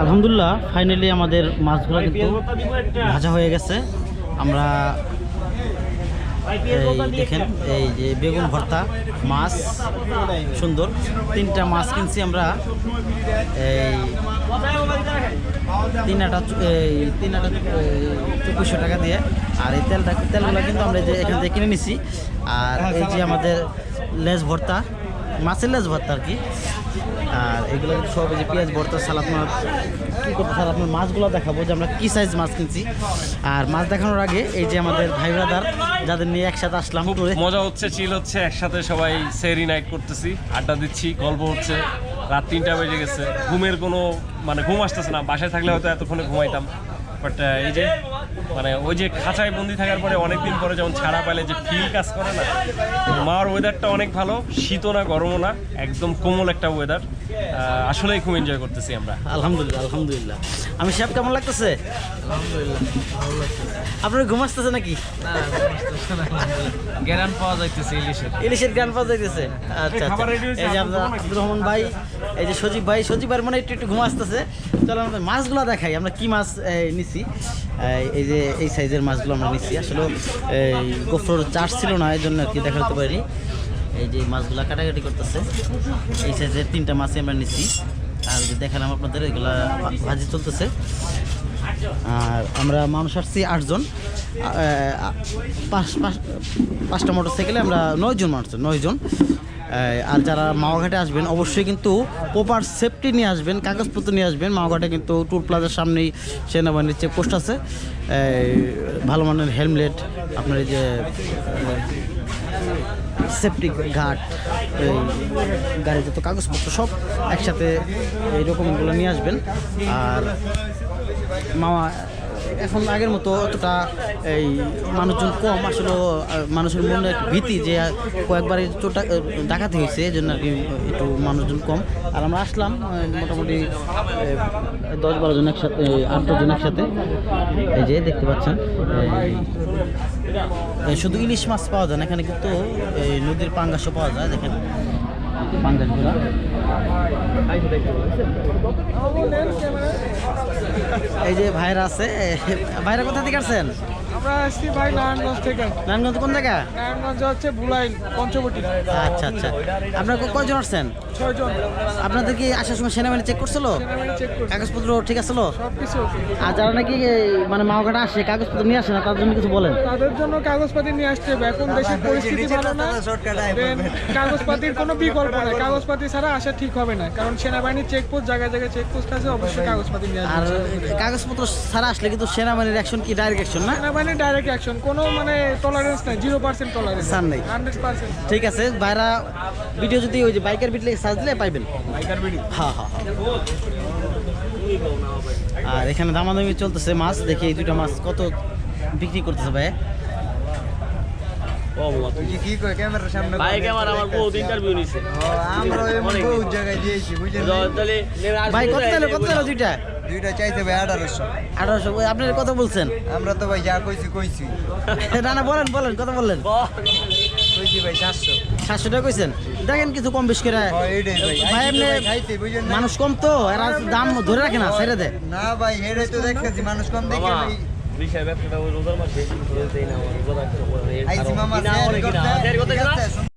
আলহামদুলিল্লাহ ফাইনালি আমাদের মাছগুলো কিন্তু ভাজা হয়ে গেছে। আমরা এই দেখেন এই যে বেগুন ভর্তা মাছ সুন্দর। তিনটা মাছ কিনছি আমরা। এই তিন আটা এই তিন আটা চব্বিশশো টাকা দিয়ে। আর এই তেলটা তেলগুলো কিন্তু আমরা যে এখান থেকে কিনে নিছি। আর এই যে আমাদের লেজ ভর্তা মাছের লেজ ভর্তা আর কি। আর এগুলো সব এই যে পেঁয়াজ ভর্তা সালাদ মাছ কী করতে স্যার আপনার মাছগুলো দেখাবো যে আমরা কী সাইজ মাছ কিনছি। আর মাছ দেখানোর আগে এই যে আমাদের ভাই ব্রাদার যাদের নিয়ে একসাথে আসলাম টুরে মজা হচ্ছে চিল হচ্ছে একসাথে সবাই সেরি নাইট করতেছি আড্ডা দিচ্ছি গল্প হচ্ছে। রাত তিনটা বেজে গেছে ঘুমের কোনো মানে ঘুম আসতেছে না বাসায় থাকলে হয়তো এতক্ষণে ঘুমাইতাম। বাট এই যে মানে ওই যে খাঁচায় বন্দি থাকার পরে অনেকদিন পরে যেমন ছাড়া পেলে যে ফিল কাজ করে না মার ওয়েদারটা অনেক ভালো শীতও না গরমও না একদম কোমল একটা ওয়েদার আসলেই খুব এনজয় করতেছি আমরা। আলহামদুলিল্লাহ আলহামদুলিল্লাহ। আমি সাহেব কেমন লাগতেছে? আপনার ঘুম আসতেছে নাকি? গ্যারান পাওয়া যাইতেছে ইলিশের। ইলিশের গান পাওয়া যাইতেছে? আচ্ছা আচ্ছা। খাবার ready হয়েছে, এই যে আপনার? আব্দুর রহমান ভাই এই যে সজীব ভাই সজীব ভাই মানে একটু একটু ঘুম আসতেছে। চলো আমরা মাছগুলো দেখাই আমরা কি মাছ এই, নিছি। এই, যে এই সাইজের মাছগুলো আমরা নিচ্ছি আসলে এই গোফর চার্জ ছিল না এই জন্য আর কি দেখাতে পারিনি। এই যে মাছগুলো কাটাকাটি করতেছে। এই সাইজের তিনটা মাছই আমরা নিচ্ছি আর যে দেখালাম আপনাদের এগুলা ভাজি চলতেছে। আর আমরা মানুষ আসছি আটজন। পাঁচটা মোটর সাইকেলে আমরা নয়জন মানুষ নয়জন। আর যারা মাওয়াঘাটে আসবেন, অবশ্যই কিন্তু প্রপার সেফটি নিয়ে আসবেন, কাগজপত্র নিয়ে আসবেন। মাওয়াঘাটে কিন্তু টুল প্লাজার সামনেই সেনাবাহিনীর চেকপোস্ট আছে ভালো মানের হেলমেট আপনার এই যে সেফটি ঘাট এই গাড়ির যত কাগজপত্র সব একসাথে এইরকমগুলো নিয়ে আসবেন। আর মামা এখন আগের মতো অতটা এই মানুষজন কম। আসলে মানুষের মনে ভীতি যে কয়েকবার ডা- ডাকাতি হয়েছে, এই জন্য আর কি একটু মানুষজন কম। আর আমরা আসলাম মোটামুটি দশ বারো জন একসাথে আট জন একসাথে। এই যে দেখতে পাচ্ছেন শুধু ইলিশ মাছ পাওয়া যায় না, এখানে কিন্তু এই নদীর পাঙ্গাসও পাওয়া যায়, দেখেন। এই যে ভাইরা আছে ভাইরা কোথা থেকে আসছেন? আমরা আসছি ভাই নারায়ণগঞ্জ থেকে। নারায়ণগঞ্জ কোন জায়গা নারায়ণগঞ্জ হচ্ছে পঞ্চবটি। আচ্ছা আচ্ছা। আপনার কয়জন আসছেন? ছয়জন। আপনাদের কি আসার সময় সেনাবাহিনী চেক করছিল? সেনাবাহিনী কাগজপত্র ঠিক আছিল আর যারা নাকি মানে মাওঘাটে আসে কাগজপত্র নিয়ে আসে না তার জন্য কিছু বলেন। তাদের জন্য কাগজপাতি নিয়ে আসতে হবে। এখন দেশের পরিস্থিতি ভালো না কাগজপাতির কোনো বিকল্প নাই। কাগজপাতি ছাড়া আসা ঠিক হবে না কারণ সেনাবাহিনীর চেকপোস্ট জায়গায় জায়গায় চেকপোস্ট আছে অবশ্যই কাগজপাতি নিয়ে আর কাগজপত্র ছাড়া আসলে কিন্তু সেনাবাহিনীর অ্যাকশন কি ডাইরেক্ট অ্যাকশন না? সেনাবাহিনীর ডাইরেক্ট অ্যাকশন কোনো মানে টলারেন্স নাই জিরো পার্সেন্ট টলারেন্স ছাড় নেই। হান্ড্রেড পার্সেন্ট ঠিক আছে ভাইরা ভিডিও যদি ওই যে বাইকের ভিডিও সার্চ দিলে পাইবেন। হ্যাঁ হ্যাঁ হ্যাঁ। আর এখানে দামাদামি চলতেছে মাছ দেখি এই দুইটা মাছ কত বিক্রি করতেছে ভাই। তাহলে ভাই কত দিলো কত দিলো দুইটা? দুইটা চাইতে ভাই আঠারোশো। আঠারোশো। আপনার কত বলছেন? আমরা তো ভাই যা কইছি কইছি। না না বলেন বলেন কত বললেন? কইছি ভাই সাতশো। সাতশো টাকা কইছেন? দেখেন কিছু কম বেশ করে। এইটাই ভাই। এমনি মানুষ কম তো এরা দাম ধরে রাখে না ছেড়ে দেয় না ভাই হেরে তো দেখতেছি মানুষ কম দেখে ভাই। বিষয় ব্যবসাটা ওই রোজার মাসে দেই না আমার রোজা রাখতে